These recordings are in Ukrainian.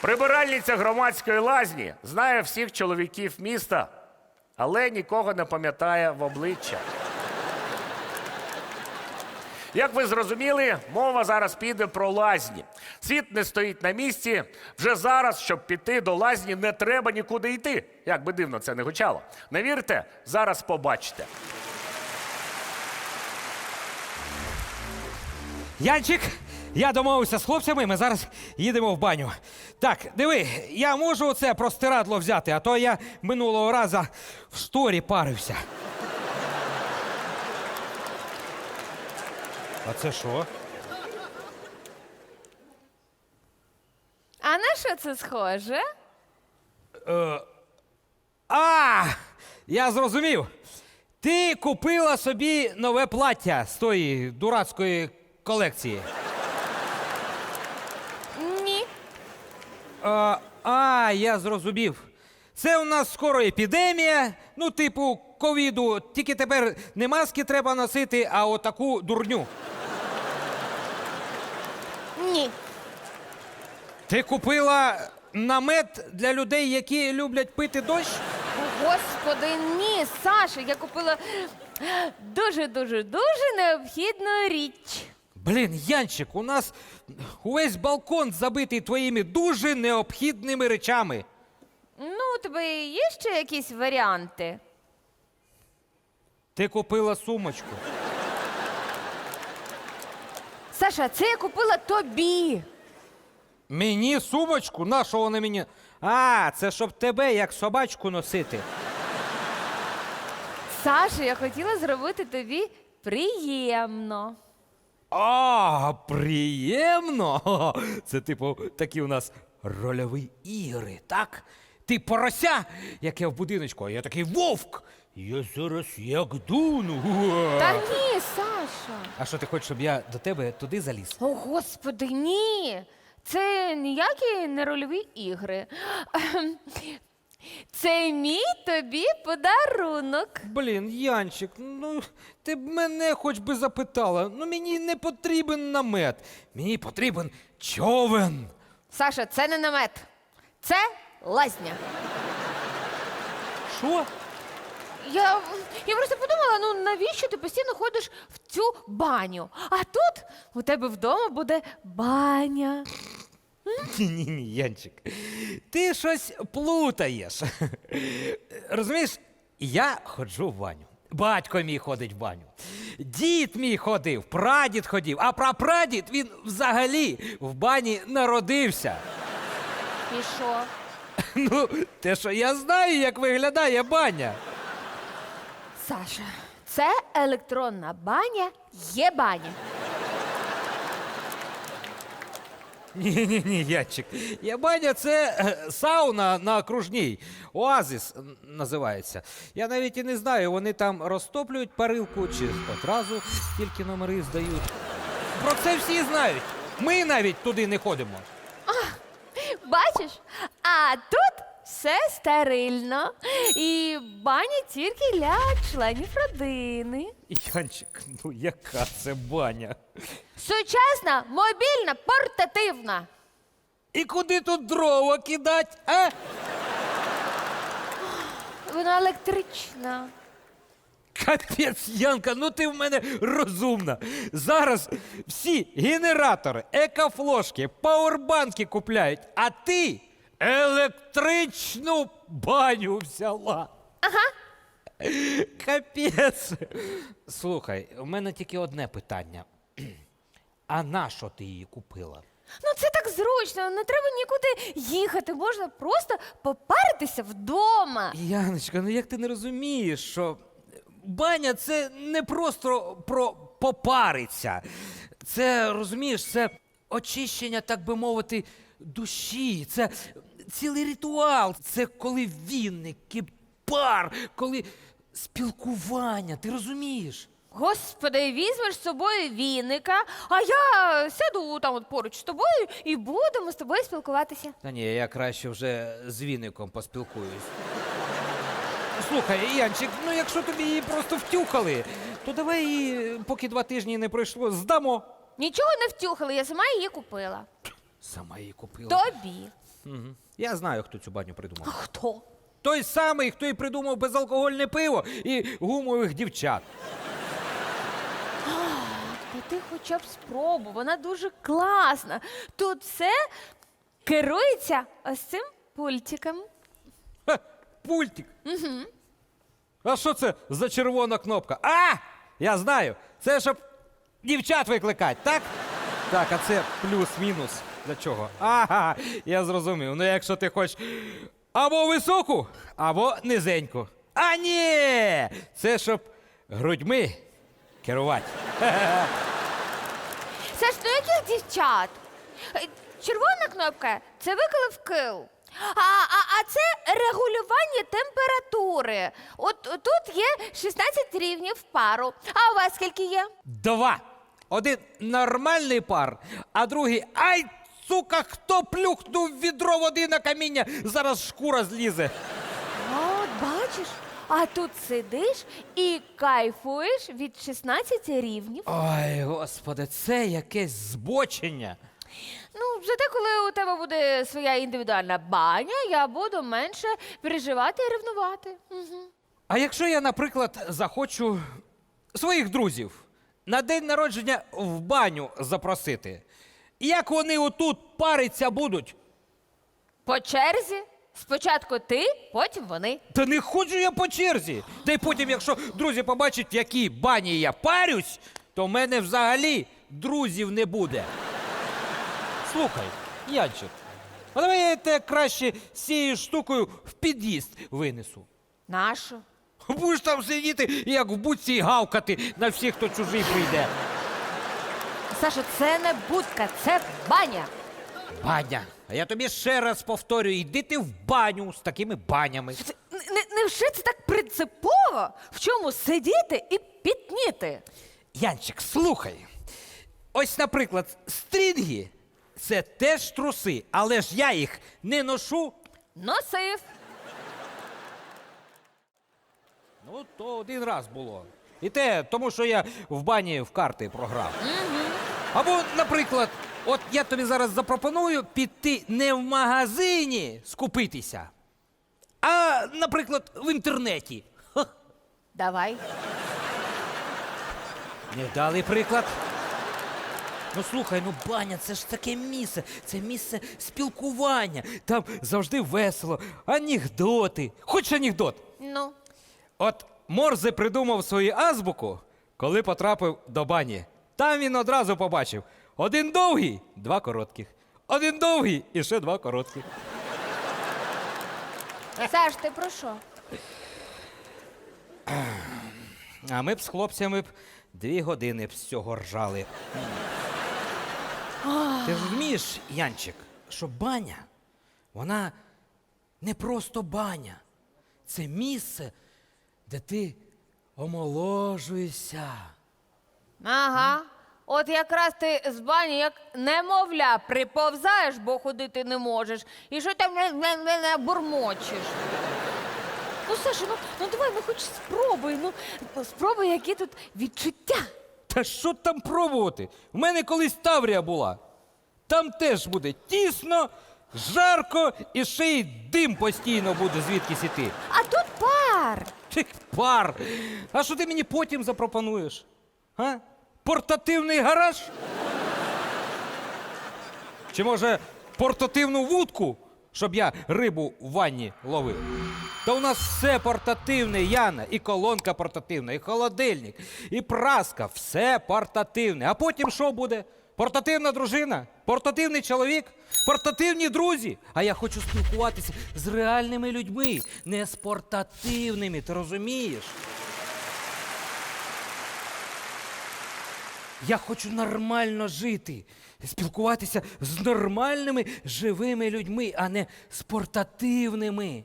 Прибиральниця громадської лазні знає всіх чоловіків міста, але нікого не пам'ятає в обличчя. Як ви зрозуміли, мова зараз піде про лазні. Світ не стоїть на місці. Вже зараз, щоб піти до лазні, не треба нікуди йти. Як би дивно це не гучало. Не вірте, зараз побачите. Янчик, я домовився з хлопцями, ми зараз їдемо в баню. Так, диви, я можу оце простирадло взяти, а то я минулого разу в шторі парився. А це що? А на що це схоже? А! Я зрозумів. Ти купила собі нове плаття з тої дурацької колекції. Ні. А, а, я зрозумів. Це у нас скоро епідемія, ну, типу ковіду. Тільки тепер не маски треба носити, а отаку дурню. Ні. Ти купила намет для людей, які люблять пити дощ? О, Господи, ні, Саша, я купила дуже, дуже, дуже необхідну річ. Блін, Янчик, у нас увесь балкон забитий твоїми дуже необхідними речами. Ну, у тебе є ще якісь варіанти? Ти купила сумочку. Саша, це я купила тобі. Мені сумочку? На що вона мені? А, це щоб тебе як собачку носити. Саша, я хотіла зробити тобі приємно. А, приємно. Це, типу, такі у нас рольові ігри, так? Ти порося, яке в будиночку, а я такий вовк. Я зараз як дуну. Та ні, Саша. А що ти хочеш, щоб я до тебе туди заліз? О, Господи, ні. Це ніякі не рольові ігри. Ем, Це мій тобі подарунок. Блін, Янчик, ну ти б мене хоч би запитала. Ну мені не потрібен намет. Мені потрібен човен. Саша, це не намет. Це лазня. Що? Я, я просто подумала, ну навіщо ти постійно ходиш в цю баню? А тут у тебе вдома буде баня. Ні, ні, ні, Янчик. Ти щось плутаєш. Розумієш, я ходжу в баню. Батько мій ходить в баню. Дід мій ходив, прадід ходив, а прапрадід він взагалі в бані народився. І що? Ну, те, що я знаю, як виглядає баня. Саша, це електронна баня є баня. Ні, ні, ні, Янчик. Я баня це е, сауна на окружній. Оазис називається. Я навіть і не знаю, вони там розтоплюють парилку чи одразу тільки номери здають. Про це всі знають. Ми навіть туди не ходимо. Бачиш? А тут все стерильно. І баня тільки для членів родини. Янчик, ну яка це баня? Сучасна, мобільна, портативна. І куди тут дрова кидать, а? Вона електрична. Капець, Янка, ну ти в мене розумна. Зараз всі генератори, екофлошки, пауербанки купляють, а ти електричну баню взяла. Ага. Капець. Слухай, у мене тільки одне питання. А на що ти її купила? Ну це так зручно, не треба нікуди їхати, можна просто попаритися вдома. Яночка, ну як ти не розумієш, що баня це не просто про попариться. Це розумієш, це очищення, так би мовити, душі. Це цілий ритуал. Це коли вінники, пар, коли спілкування. Ти розумієш? Господи, візьмеш з собою віника, а я сяду там от поруч з тобою і будемо з тобою спілкуватися. Та ні, я краще вже з віником поспілкуюсь. Слухай, Янчик, ну якщо тобі її просто втюхали, то давай її, поки два тижні не пройшло, здамо. Нічого не втюхали, я сама її купила. Сама її купила. Тобі. Мгм. Я знаю, хто цю баню придумав. Хто? Той самий, хто і придумав безалкогольне пиво і гумових дівчат. Та ти хоча б спробуй, вона дуже класна. Тут все керується ось цим пультиком. Ха, пультик. Угу. А що це за червона кнопка? А! Я знаю. Це щоб дівчат викликати, так? Так, а це плюс-мінус. Для чого? Ага, я зрозумів. Ну, якщо ти хочеш або високу, або низеньку. А ні! Це щоб грудьми керувати. Саш, ну яких дівчат? Червона кнопка це виклив кил. А, а, а це регулювання температури. От тут є 16 рівнів пару. А у вас скільки є? Два. Один нормальний пар, а другий ай, сука, хто плюхнув відро води на каміння, зараз шкура злізе. От бачиш. А тут сидиш і кайфуєш від 16 рівнів. Ой, господи, це якесь збочення. Ну, зате, коли у тебе буде своя індивідуальна баня, я буду менше переживати і ревнувати. Угу. А якщо я, наприклад, захочу своїх друзів на день народження в баню запросити, як вони отут париться будуть? По черзі. Спочатку ти, потім вони. Та не ходжу я по черзі. Та й потім, якщо друзі побачать, в якій бані я парюсь, то в мене взагалі друзів не буде. Слухай, Янчик, а давай я тебе краще з цією штукою в під'їзд винесу. Нашу. Будеш там сидіти, як в будці і гавкати на всіх, хто чужий прийде. Саша, це не будка, це баня. Баня. А я тобі ще раз повторюю, йди ти в баню з такими банями. Не, невже це так принципово? В чому сидіти і пітніти? Янчик, слухай. Ось, наприклад, стрінги це теж труси, але ж я їх не ношу. Носив. Ну, то один раз було. І те, тому що я в бані в карти програв. Або, наприклад, от я тобі зараз запропоную піти не в магазині скупитися, а, наприклад, в інтернеті. Ха, Давай. Невдалий приклад. Ну слухай, ну баня, це ж таке місце, це місце спілкування. Там завжди весело, анекдоти. Хоч анекдот. Ну. От Морзе придумав свою азбуку, коли потрапив до бані. Там він одразу побачив: один довгий, два коротких. Один довгий і ще два коротких. Саш, ти про що? А ми б з хлопцями б дві години б з цього ржали. Ти ж розумієш, Янчик, що баня, вона не просто баня. Це місце, де ти омоложуєшся. Ага. От якраз ти з бані, як немовля, приповзаєш, бо ходити не можеш. І що там не, не, не, не бурмочеш? Ну, Саша, ну, ну давай, ну хоч спробуй. Ну, спробуй, які тут відчуття. Та що там пробувати? В мене колись Таврія була. Там теж буде тісно, жарко і ще й дим постійно буде звідкись іти. А тут пар. Ти пар. А що ти мені потім запропонуєш? А? Портативний гараж? Чи може портативну вудку, щоб я рибу в ванні ловив? Та у нас все портативне, Яна, і колонка портативна, і холодильник, і праска, все портативне. А потім що буде? Портативна дружина, портативний чоловік, портативні друзі. А я хочу спілкуватися з реальними людьми, не з портативними, ти розумієш? Я хочу нормально жити, спілкуватися з нормальними живими людьми, а не з портативними.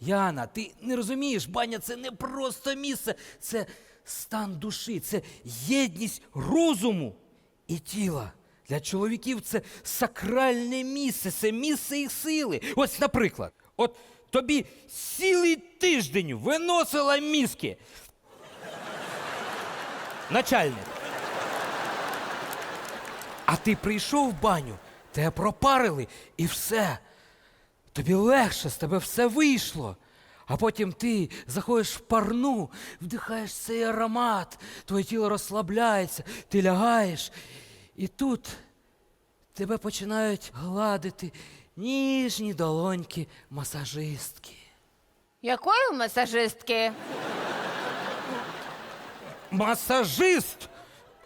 Яна, ти не розумієш, баня це не просто місце, це стан душі, це єдність розуму і тіла. Для чоловіків це сакральне місце, це місце їх сили. Ось, наприклад, от тобі цілий тиждень виносила мізки. Начальник. А ти прийшов в баню, тебе пропарили і все. Тобі легше, з тебе все вийшло. А потім ти заходиш в парну, вдихаєш цей аромат, твоє тіло розслабляється, ти лягаєш. І тут тебе починають гладити ніжні долоньки масажистки. Якої масажистки? Масажист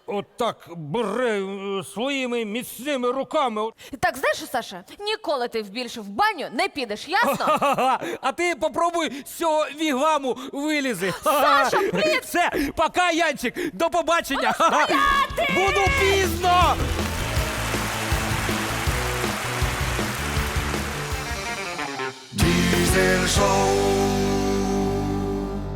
отак бере е, своїми міцними руками. Так знаєш, що, Саша, ніколи ти більше в баню не підеш, ясно? А ти попробуй з цього вігваму вилізи. Саша, привіт! Все, пока, Янчик, до побачення. Ха-ха. Буду пізно. Diesel Show.